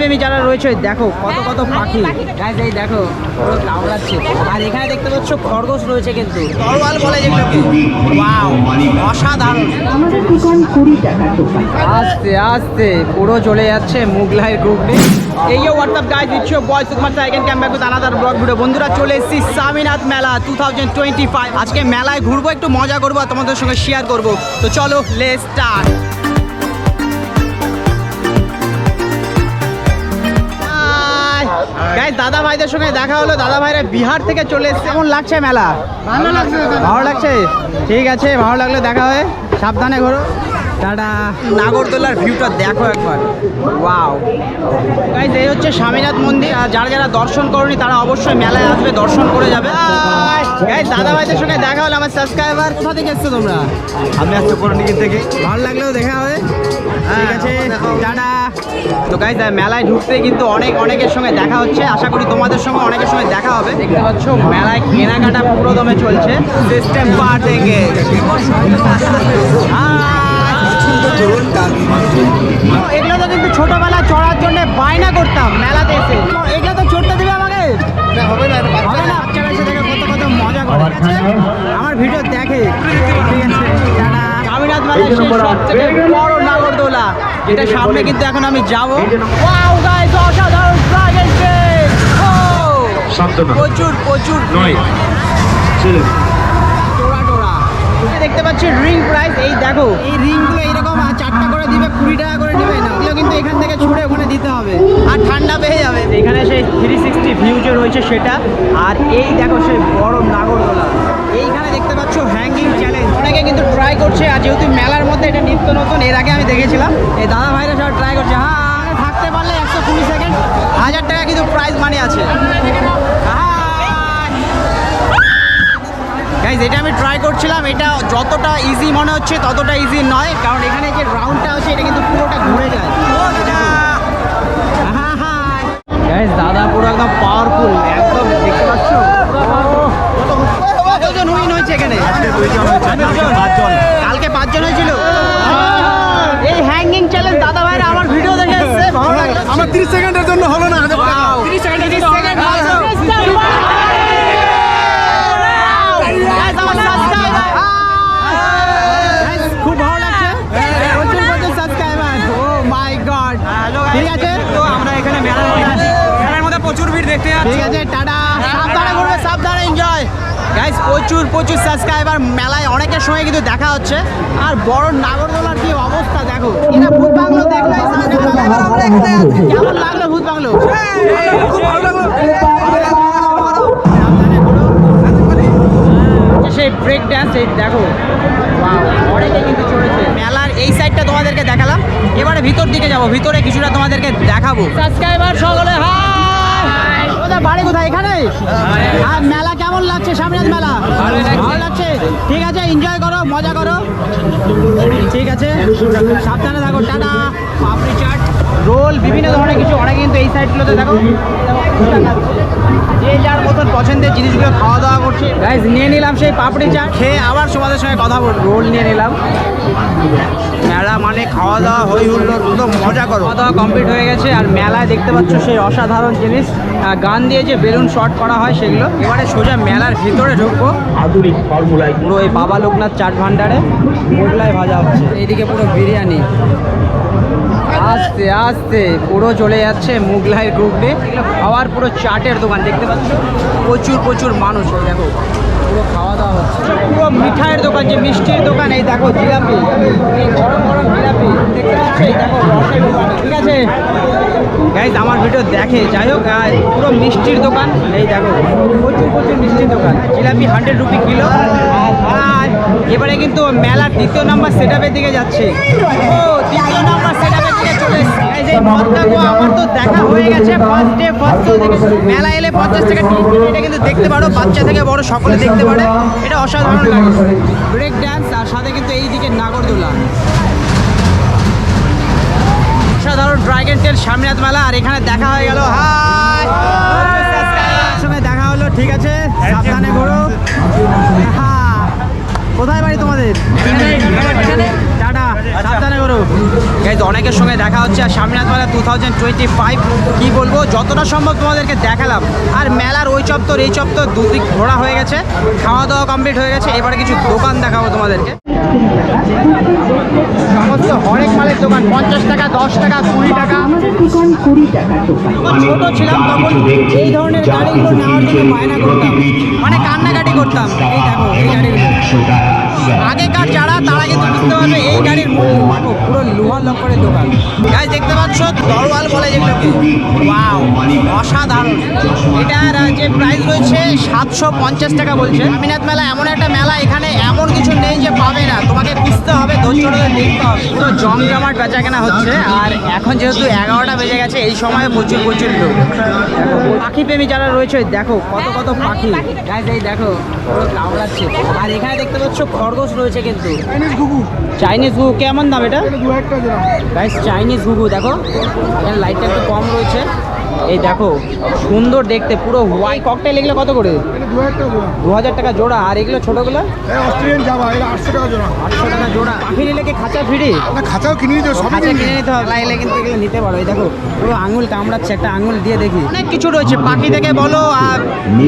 প্রেমী যারা রয়েছে দেখো কত কত পাখি। গাইজ এই দেখো পুরো আর এখানে দেখতে পাচ্ছ খরগোশ রয়েছে কিন্তু। তরোয়াল বলে ওয়াও অসাধারণ। আমাদের দোকান কুড়ি টাকার দোকান। আস্তে আস্তে পুরো চলে যাচ্ছে মুগলাই ঘুগনি। এই হোয়াটসঅ্যাপ গাইজ দিচ্ছ বয় সুকুমার স্যার এখানে camp with another blog video বন্ধুরা চলে এসেছি সামিনাথ মেলা টু থাউজেন্ড টোয়েন্টি ফাইভ আজকে মেলায় ঘুরবো একটু মজা করব আর তোমাদের সঙ্গে শেয়ার করব। তো চলো লে স্টার্ট গাইজ দাদা ভাইদের সঙ্গে দেখা হলো। দাদা ভাইরা বিহার থেকে চলে এসছে। কেমন লাগছে মেলা? ভালো লাগছে ভালো লাগছে? ঠিক আছে ভালো লাগলে দেখা হয়। সাবধানে ঘোরো। টাটা। নাগরদোলার ভিউটা দেখো একবার। ওয়াও গাইজ এই হচ্ছে স্বামীনাথ মন্দির। আর যারা যারা দর্শন করনি তারা অবশ্যই মেলায় আসবে দর্শন করে যাবে। দাদা ভাইদের সঙ্গে দেখা হলো আমার সাবস্ক্রাইবার কোথা থেকে এসছো তোমরা? আমি আসছি করণিকি থেকে। ভালো লাগলেও দেখা হবে। ঠিক আছে টাটা। তো গাইজ মেলায় ঢুকতে কিন্তু অনেক অনেকের সঙ্গে দেখা হচ্ছে। আশা করি তোমাদের সঙ্গে অনেকের সঙ্গে দেখা হবে। দেখতে পাচ্ছ মেলায় কেনাকাটা পুরো দমে চলছে। সিস্টেম পার থেকে এগুলো তো কিন্তু ছোটবেলায় চড়ার জন্য বায়না করতাম। মেলাতে স্বামীনাথ মেলার সেই বড় নাগরদোলা। যেটা সামনে কিন্তু এখন আমি যাব। ওয়াও গাইস অসাধারণ ড্রাগন প্রচুর প্রচুর। নয়। ছেলে টোরা টোরা। এই দেখতে পাচ্ছি রিং প্রাইস এই দেখো এই রিংগুলো এইরকম আর চারটা করে দিবে কুড়ি টাকা করে দিবে না কিন্তু এখান থেকে ছুড়ে ওখানে দিতে হবে। আর ঠান্ডা পেয়ে যাবে। এখানে সেই থ্রি সিক্সটি ভিউ যে রয়েছে সেটা। আর এই দেখো সেই বড় নাগরদোলা। এইখানে দেখতে পাচ্ছ হ্যাঙ্গিং চ্যালেঞ্জ অনেকে কিন্তু ট্রাই করছে, আর যেহেতু মেলার মধ্যে এটা নিত্য নতুন, এর আগে আমি দেখেছিলাম। এই দাদা ভাইরা সব ট্রাই করছে। হ্যাঁ থাকতে পারলে একশো কুড়ি সেকেন্ড হাজার টাকা কিন্তু প্রাইজ মানি আছে। এটা আমি ট্রাই করছিলাম। এটা যতটা ইজি মনে হচ্ছে, ততটা ইজি নয়। কারণ এখানে যে রাউন্ডটা আছে, এটা কিন্তু পুরোটা ঘুরে যায়। গাইজ দাদা পুরো একদম পাওয়ারফুল একদম দেখতে পাচ্ছ? কতজন উইন হয়েছে এখানে? কালকে পাঁচজন হয়েছিল? এই হ্যাঙ্গিং চ্যালেঞ্জ দাদা ভাইরা আমার ভিডিও দেখে এসছে। ভালো লাগল। আমার 30 সেকেন্ডের জন্য হলো না হাজার 30 সেকেন্ড 30 সেকেন্ড খুব দেখতে ঠিক আছে টাটা। সাবধানে ঘুরবে সাবধানে এনজয় গাইস প্রচুর প্রচুর সাবস্ক্রাইবার মেলায় অনেকের সময় কিন্তু দেখা হচ্ছে। আর বড় নাগরদোলার কি অবস্থা দেখো। এরা ভূত বাংলো দেখল। কেমন লাগল ভূত বাংলো? লাগল সেই ব্রেক ড্যান্স এই দেখো। অনেকে কিন্তু চলেছে মেলার এই সাইডটা তোমাদেরকে দেখালাম। এবারে ভিতর দিকে যাব ভিতরে কিছুটা তোমাদেরকে দেখাবো। সাবস্ক্রাইবার সকলে হাই বাড়ি কোথায়? এখানে? আর মেলা কেমন লাগছে? সামনের মেলা? ভালো লাগছে? ঠিক আছে এনজয় করো, মজা করো। ঠিক আছে, সাবধানে থাকো, টাটা, পাপড়ি চাট, রোল, বিভিন্ন ধরনের কিছু অনেক কিন্তু এই সাইডগুলোতে দেখো। যে যার মতন পছন্দের জিনিসগুলো খাওয়া দাওয়া করছে। গাইজ নিয়ে নিলাম সেই পাপড়ি চাট। খেয়ে আবার তোমাদের সঙ্গে কথা বল রোল নিয়ে নিলাম। মানে খাওয়া দাওয়া হই হুল্লোড় পুরো মজা করো। খাওয়া দাওয়া কমপ্লিট হয়ে গেছে আর মেলায় দেখতে পাচ্ছ সেই অসাধারণ জিনিস। গান দিয়ে যে বেলুন শর্ট করা হয় সেগুলো এবারে সোজা মেলার ভিতরে ঢুকবো। আধুনিক ফর্মুলায় পুরো এই বাবা লোকনাথ চাট ভান্ডারে মোগলাই ভাজা হচ্ছে। এইদিকে পুরো বিরিয়ানি। আস্তে আস্তে পুরো চলে যাচ্ছে মুগলাই ঘুগনি। খাওয়ার পুরো চাটের দোকান দেখতে পাচ্ছ? প্রচুর প্রচুর মানুষ দেখো। পুরো খাওয়া দাওয়া হচ্ছে। পুরো মিঠাইয়ের দোকান যে মিষ্টির দোকান এই দেখো জিলাপি। এই গরম গরম জিলাপি দেখতে পাচ্ছ এই দেখো রসের দোকান ঠিক আছে গাইজ আমার ভিডিও দেখে, যাই হোক পুরো মিষ্টির দোকান। এই দেখো, প্রচুর প্রচুর মিষ্টির দোকান। Jalebi hundred rupee kilo. আর এবারে কিন্তু মেলার দ্বিতীয় নাম্বার সেট দিকে যাচ্ছে। ও, দ্বিতীয় নাম্বার সেট দিকে চলে আমার তো দেখা হয়ে গেছে ফার্স্ট ডে ফার্স্ট মেলা এলে পঞ্চাশ টাকা এটা কিন্তু দেখতে পারো, বাচ্চা থেকে বড় সকলে দেখতে পারে। এটা অসাধারণ লাগে। ব্রেক ডান্স আর সাথে কিন্তু এই দিকে নাগরদোলা। টেল সামনাথ মেলা আর এখানে দেখা হয়ে গেল। হাই! সঙ্গে দেখা হলো ঠিক আছে? সাবধানে ঘোরো। কোথায় বাড়ি তোমাদের? টাটা সাবধানে করো গাইজ অনেকের সঙ্গে দেখা হচ্ছে আর সামনে মেলা টু থাউজেন্ড টোয়েন্টি ফাইভ কী বলব যতটা সম্ভব তোমাদেরকে দেখালাম। আর মেলার ওই চত্বর এই চত্বর দুদিক ঘোরা হয়ে গেছে। খাওয়া দাওয়া কমপ্লিট হয়ে গেছে। এবারে কিছু দোকান দেখাবো তোমাদেরকে। দোকান পঞ্চাশ টাকা দশ টাকা কুড়ি টাকা। টাকার ছোট ছিলাম তখন এই ধরনের গাড়িগুলো নেওয়ার জন্য বায়না করতাম। মানে কান্নাকাটি করতাম। এই দেখো এই গাড়িগুলো আগেকার যারা তারা কিন্তু বুঝতে পারবে এই গাড়ির লোহা দোকান। গাছ দেখতে পাচ্ছ? দরওয়াল বলে যেগুলোকে ওয়াও অসাধারণ। এটার যে প্রাইস রয়েছে সাতশো পঞ্চাশ টাকা বলছে। আমিনাথ মেলা এমন একটা মেলা এখানে এমন কিছু নেই যে পাবে না। তোমাকে খুঁজতে হবে ধৈর্য ধরে দেখতে হবে। পুরো জমজমাট বেচা কেনা হচ্ছে আর এখন যেহেতু এগারোটা বেজে গেছে এই সময় প্রচুর প্রচুর লোক। পাখি প্রেমী যারা রয়েছে দেখো কত কত পাখি। গাইজ এই দেখো কামড়াচ্ছে আর এখানে দেখতে পাচ্ছ খরগোশ রয়েছে কিন্তু। চাইনিজ ঘুঘু। কেমন দাম এটা? গাইস চাইনিজ ঘুঘু দেখো। এখানে লাইটটা একটু কম রয়েছে। এই দেখো সুন্দর দেখতে পুরো হোয়াইট ককটেল এগুলো কত করে? দু হাজার টাকা জোড়া। আর এগুলো ছোটোগুলো? অস্ট্রেলিয়ান আটশো টাকা জোড়া। আটশো টাকা জোড়া। পাখি নিলে কি খাঁচা ফ্রি? না খাঁচাও কিনে নিতে হবে, খাঁচা কিনে কিনে নিতে হবে। লাইলে কিন্তু এগুলো নিতে পারো। এই দেখো পুরো আঙুল কামড়াচ্ছে একটা আঙুল দিয়ে দেখি। অনেক কিছু রয়েছে পাখি থেকে বলো আর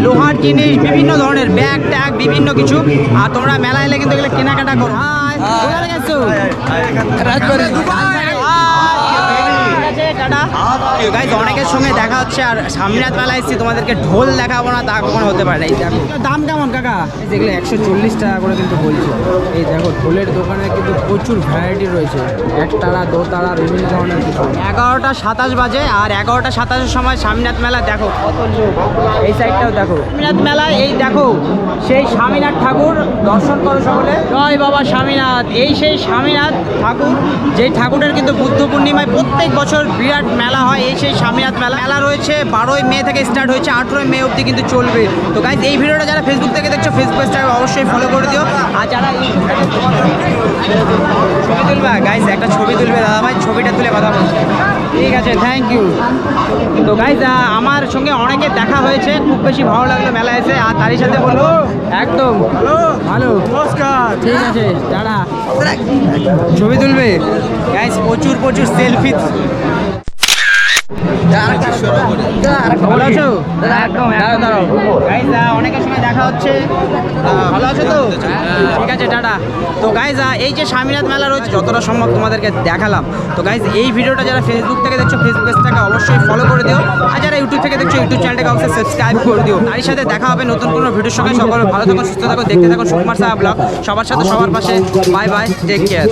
লোহার জিনিস বিভিন্ন ধরনের ব্যাগ ট্যাগ বিভিন্ন কিছু। আর তোমরা মেলা এলে কিন্তু এগুলো কেনাকাটা করো। গেছো রাজবাড়ি guys অনেকের সঙ্গে দেখা হচ্ছে আর সামনাত মেলা এসেছি তোমাদেরকে ঢোল দেখাবো না তা কখনো হতে পারে এই দেখো। দাম কেমন কাকা? এই যেগুলো একশো চল্লিশ টাকা করে কিন্তু বলছে এই দেখো ঢোলের দোকানে কিন্তু প্রচুর ভ্যারাইটি রয়েছে। একতারা দোতারা বিভিন্ন ধরনের এগারোটা সাতাশ বাজে আর এগারোটা সাতাশের সময় স্বামীনাথ মেলা দেখো। কত লোক এই সাইডটাও দেখো। স্বামীনাথ মেলায় এই দেখো সেই স্বামীনাথ ঠাকুর দর্শন করো সকলে। জয় বাবা স্বামীনাথ এই সেই স্বামীনাথ ঠাকুর যেই ঠাকুরের কিন্তু বুদ্ধ পূর্ণিমায় প্রত্যেক বছর বিরাট মেলা হয় এই সেই স্বামীনাথ মেলা। মেলা রয়েছে বারোই মে থেকে স্টার্ট হয়েছে আঠেরোই মে অবধি কিন্তু চলবে। তো গাইজ এই ভিডিওটা যারা ফেসবুক থেকে দেখছ ফেসবুক পেজটাকে অবশ্যই ফলো করে দিও। আর যারা ছবি তুলবে গাইজ একটা ছবি তুলবে দাদা ভাই ছবিটা তুলে কথা বলছে। ঠিক আছে থ্যাংক ইউ তো গাইজ আমার সঙ্গে অনেকে দেখা হয়েছে খুব বেশি ভালো লাগল মেলা এসে। আর তারই সাথে বলব একদম। ভালো। নমস্কার। ঠিক আছে দাঁড়া। ছবি তুলবে? গাইজ প্রচুর প্রচুর সেলফি দেখা হচ্ছে ভালো আছো তো ঠিক আছে টাটা তো এই যে স্বামীনাথ মেলা রয়েছে যতটা সম্ভব তোমাদেরকে দেখালাম তো এই ভিডিওটা যারা ফেসবুক থেকে দেখছ ফেসবুক অবশ্যই ফলো করে দিও আর যারা ইউটিউব থেকে দেখছ ইউটিউব করে দিও সাথে দেখা হবে নতুন কোনো ভিডিওর সঙ্গে সকলে ভালো থাকো সুস্থ থাকো দেখতে থাকো সুকুমার সাহা ব্লগ সবার সাথে সবার পাশে বাই বাই টেক কেয়ার